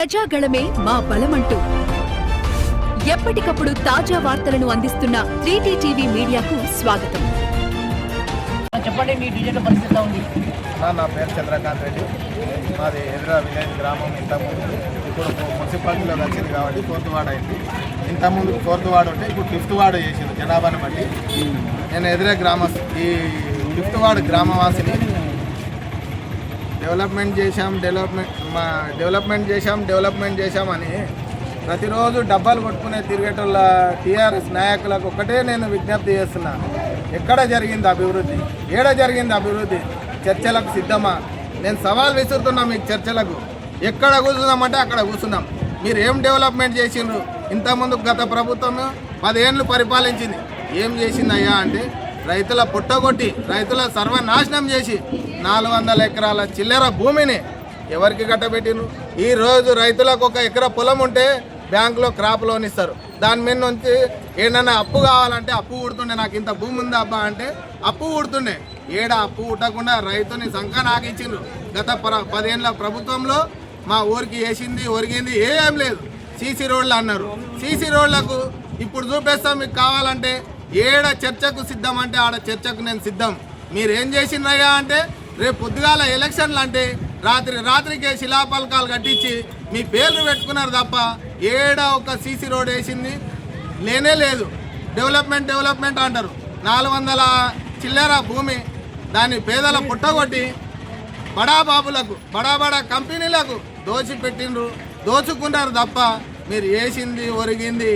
ప్రజాగళమే మా బలమంటూ. ఎప్పటికప్పుడు తాజా వార్తలను అందిస్తున్న త్రీటీ టీవీ మీడియాకు స్వాగతం. చెప్పండి మీ డిజిటల్ పరిస్థితి ఎలా ఉంది? నా నా పేరు చంద్రకాంత్ రెడ్డి. మాది ఎదురా విలేజ్ గ్రామం ఇంతకుముందు. ఇప్పుడు మున్సిపాలిటీలోకి వచ్చింది కాబట్టి ఫోర్త్ వార్డ్ అయింది. ఇంతకుముందు ఫోర్త్ వార్డ్ ఉంటే ఇప్పుడు ఫిఫ్త్ వార్డ్ చేసింది జనాభాని బట్టి. నేను ఎదురే గ్రామ ఈ ఫిఫ్త్ వార్డ్ గ్రామవాసిని డెవలప్మెంట్ చేశాం డెవలప్మెంట్ మా డెవలప్మెంట్ చేశాం డెవలప్మెంట్ చేశామని ప్రతిరోజు డబ్బాలు కొట్టుకునే తిరిగేటోళ్ళ టీఆర్ఎస్ నాయకులకు ఒక్కటే నేను విజ్ఞప్తి చేస్తున్నా. ఎక్కడ జరిగింది అభివృద్ధి? ఏడ జరిగింది అభివృద్ధి? చర్చలకు సిద్ధమా? నేను సవాల్ విసురుతున్నా మీకు చర్చలకు. ఎక్కడ కూర్చున్నామంటే అక్కడ కూర్చున్నాం. మీరు ఏం డెవలప్మెంట్ చేసిండ్రు? ఇంతకుముందు గత ప్రభుత్వం పదేళ్ళు పరిపాలించింది. ఏం చేసిందయ్యా అంటే రైతుల పుట్టగొట్టి రైతుల సర్వనాశనం చేసి నాలుగు వందల ఎకరాల చిల్లర భూమిని ఎవరికి కట్టబెట్టిండ్రు? ఈరోజు రైతులకు ఒక ఎకరా పొలం ఉంటే బ్యాంకులో క్రాప్ లోన్ ఇస్తారు. దాని మీద నుంచి ఏంటన్నా అప్పు కావాలంటే అప్పు ఊడుతుండే. నాకు ఇంత భూమి ఉంది అబ్బా అంటే అప్పు ఊడుతుండే. ఏడ అప్పు ఉట్టకుండా రైతుని సంఖ నాకిచ్చిండ్రు గత ప్ర పదేళ్ళ ప్రభుత్వంలో మా ఊరికి వేసింది ఒరిగింది ఏం లేదు. సీసీ రోడ్లు అన్నారు. సీసీ రోడ్లకు ఇప్పుడు చూపిస్తాం మీకు కావాలంటే ఏడ చర్చకు సిద్ధం అంటే ఆడ చర్చకు నేను సిద్ధం. మీరేం చేసిందయ్యా అంటే రేపు పొద్దుగాల ఎలక్షన్లు అంటే రాత్రి రాత్రికే శిలాపలకాలు కట్టించి మీ పేర్లు పెట్టుకున్నారు తప్ప ఏడ ఒక సీసీ రోడ్ వేసింది? లేనే లేదు. డెవలప్మెంట్ డెవలప్మెంట్ అంటారు. నాలుగు వందల చిల్లర భూమి దాన్ని పేదల పుట్టగొట్టి బడా బాబులకు బడా బడా కంపెనీలకు దోచి పెట్టిండ్రు దోచుకున్నారు తప్ప మీరు వేసింది ఒరిగింది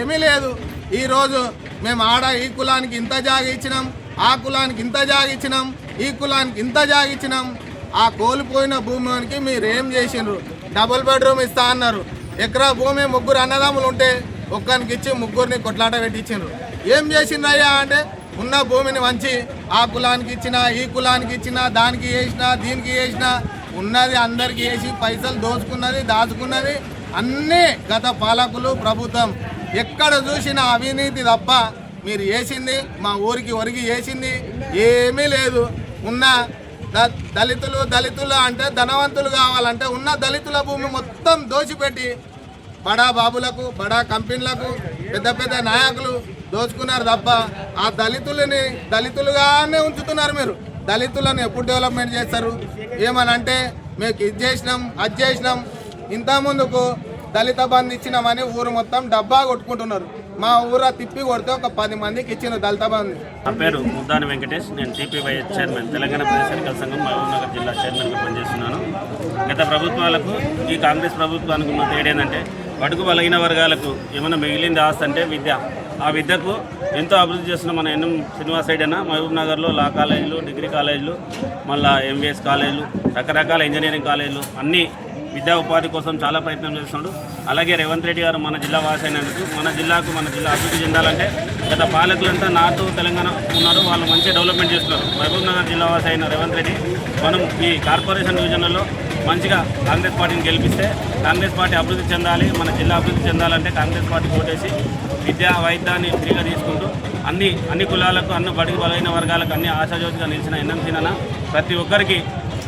ఏమీ లేదు. ఈరోజు మేము ఆడ ఈ కులానికి ఇంత జాగ ఇచ్చినాం ఆ కులానికి ఇంత జాగ ఇచ్చినాం ఈ కులానికి ఇంత జాగ ఇచ్చినాం. ఆ కోల్పోయిన భూమికి మీరు ఏం చేసిండ్రు? డబుల్ బెడ్రూమ్ ఇస్తా అన్నారు. ఎకరా భూమి ముగ్గురు అన్నదమ్ములు ఉంటే ఒక్కరికి ఇచ్చి ముగ్గురిని కొట్లాట పెట్టించారు ఏం చేసిండ్రయ్యా అంటే ఉన్న భూమిని వంచి ఆ కులానికి ఇచ్చిన ఈ కులానికి ఇచ్చిన దానికి వేసిన దీనికి వేసిన ఉన్నది అందరికి వేసి పైసలు దోచుకున్నది దాచుకున్నది అన్నీ గత పాలకులు ప్రభుత్వం ఎక్కడ చూసిన అవినీతి తప్ప మీరు వేసింది మా ఊరికి ఒరిగి వేసింది ఏమీ లేదు. ఉన్న దళితులు దళితులు అంటే ధనవంతులు కావాలంటే ఉన్న దళితుల భూమి మొత్తం దోచిపెట్టి బడా బాబులకు బడా కంపెనీలకు పెద్ద పెద్ద నాయకులు దోచుకున్నారు తప్ప ఆ దళితులని దళితులుగానే ఉంచుతున్నారు మీరు. దళితులను ఎప్పుడు డెవలప్మెంట్ చేస్తారు? ఏమని అంటే మీకు ఇది చేసినాం అది చేసినాం. ఇంత ముందుకు దళిత బంధు ఇచ్చినామని ఊరు మొత్తం డబ్బా కొట్టుకుంటున్నారు. మా ఊర తిప్పి కొడితే ఒక పది మందికి ఇచ్చిన దళిత బంధు నా పేరు ముద్దాని వెంకటేష్. నేను టీపీవైఎస్ చైర్మన్ తెలంగాణ ప్రదేశ్ ఎన్నికల సంఘం మహబూబ్నగర్ జిల్లా చైర్మన్గా పనిచేస్తున్నాను. గత ప్రభుత్వాలకు ఈ కాంగ్రెస్ ప్రభుత్వానికి ఉన్న తేడేందంటే ఏంటంటే బడుగు బలహీన వర్గాలకు ఏమైనా మిగిలింది ఆస్తి అంటే విద్య. ఆ విద్యకు ఎంతో అభివృద్ధి చేస్తున్న మన ఎన్ఎం శ్రీనివాస్ రెడ్డి అన్న మహబూబ్ నగర్లో లా కాలేజీలు డిగ్రీ కాలేజీలు మళ్ళీ ఎంబీఎస్ కాలేజీలు రకరకాల ఇంజనీరింగ్ కాలేజీలు అన్నీ విద్యా ఉపాధి కోసం చాలా ప్రయత్నం చేస్తున్నాడు అలాగే రేవంత్ రెడ్డి గారు మన జిల్లా వాసి అయినందుకు మన జిల్లాకు మన జిల్లా అభివృద్ధి చెందాలంటే గత పాలకులంతా నార్త్ తెలంగాణ ఉన్నారు. వాళ్ళు మంచిగా డెవలప్మెంట్ చేస్తున్నారు. మహబూబ్ నగర్ జిల్లా వాసి అయిన రేవంత్ రెడ్డి మనం ఈ కార్పొరేషన్ డివిజన్లలో మంచిగా కాంగ్రెస్ పార్టీని గెలిపిస్తే కాంగ్రెస్ పార్టీ అభివృద్ధి చెందాలి మన జిల్లా అభివృద్ధి చెందాలంటే కాంగ్రెస్ పార్టీ ఓటేసి విద్యా వైద్యాన్ని ఫ్రీగా తీసుకుంటూ అన్ని అన్ని కులాలకు అన్ని బడికి బలైన వర్గాలకు అన్ని ఆశాజ్యోతిగా నిలిచిన ఎన్ఎంసీనన్న ప్రతి ఒక్కరికి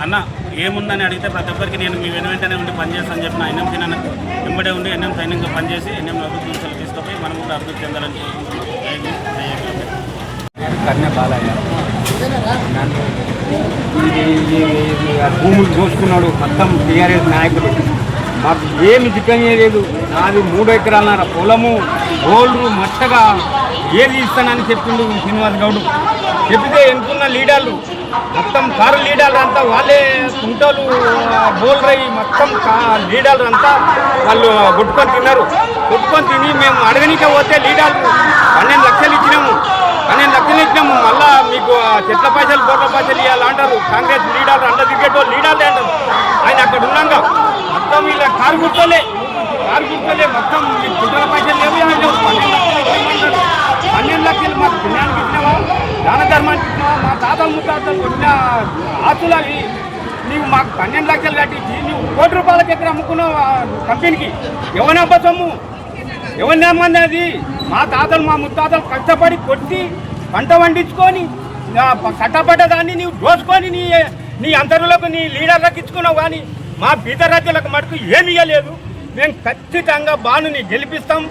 అన్న ఏముందని అడిగితే ప్రతి ఒక్కరికి నేను మీ వెను వెంటనే ఉండి పనిచేస్తాను చెప్పిన ఎన్ఎం నన్ను వెంబడే ఉండి ఎన్ఎం సైన్యంగా పనిచేసి ఎన్ఎం అభివృద్ధి దిశలు తీసుకుపోయి మనం కూడా అభివృద్ధి చెందాలని కోరుకుంటున్నాం కన్య బాలయ్య భూములు చూసుకున్నాడు మొత్తం టీఆర్ఎస్ నాయకుడు మాకు ఏమి దిక్కలేదు నాది మూడు ఎకరాల పొలము గోల్డ్ మట్టగా ఏది ఇస్తానని చెప్పిండు శ్రీనివాస్ గౌడ్. చెప్తే ఎన్నుకున్న లీడర్లు? మొత్తం కారు లీడర్లు అంతా వాళ్ళే కుంటలు బోల్రై మొత్తం లీడర్లు అంతా వాళ్ళు కొట్టుకొని తిన్నారు. కొట్టుకొని తిని మేము అడగనికే పోతే లీడర్లు పన్నెండు లక్షలు ఇచ్చినాము. పన్నెండు లక్షలు ఇచ్చినాము. మళ్ళా మీకు చెట్ల పైసలు బోర్ల పైసలు ఇవ్వాలంటారు కాంగ్రెస్ లీడర్లు అండ క్రికెట్ లీడర్లే అంటారు. ఆయన అక్కడ ఉన్నాక మొత్తం వీళ్ళ కారు గుర్తలే. కారు గుర్తలే. మొత్తం మీకు కుట్రల పైసలు ఏమీ లేవు. పన్నెండు లక్షలు పుణ్యానికి ఇచ్చినావా? దాన ధర్మానికి ఇచ్చినావా? మా తాత ముత్తాతలు కొట్టిన ఆస్తులు అవి నీవు మాకు పన్నెండు లక్షలు కట్టించి నువ్వు కోటి రూపాయలకి ఎక్కడ అమ్ముకున్నావు కంపెనీకి. ఎవరినబ్బా సొమ్ము ఎవరిని నమ్మంది అది? మా తాతలు మా ముత్తాతలు కష్టపడి కొట్టి పంట పండించుకొని కట్టబడ్డ కట్టపడ్డ దాన్ని నీవు దోసుకొని నీ నీ అందరులకు నీ లీడర్లకు ఇచ్చుకున్నావు కానీ మా బీదరాజ్యులకు మటుకు ఏమి ఇవ్వలేదు మేము ఖచ్చితంగా బాణుని గెలిపిస్తాం.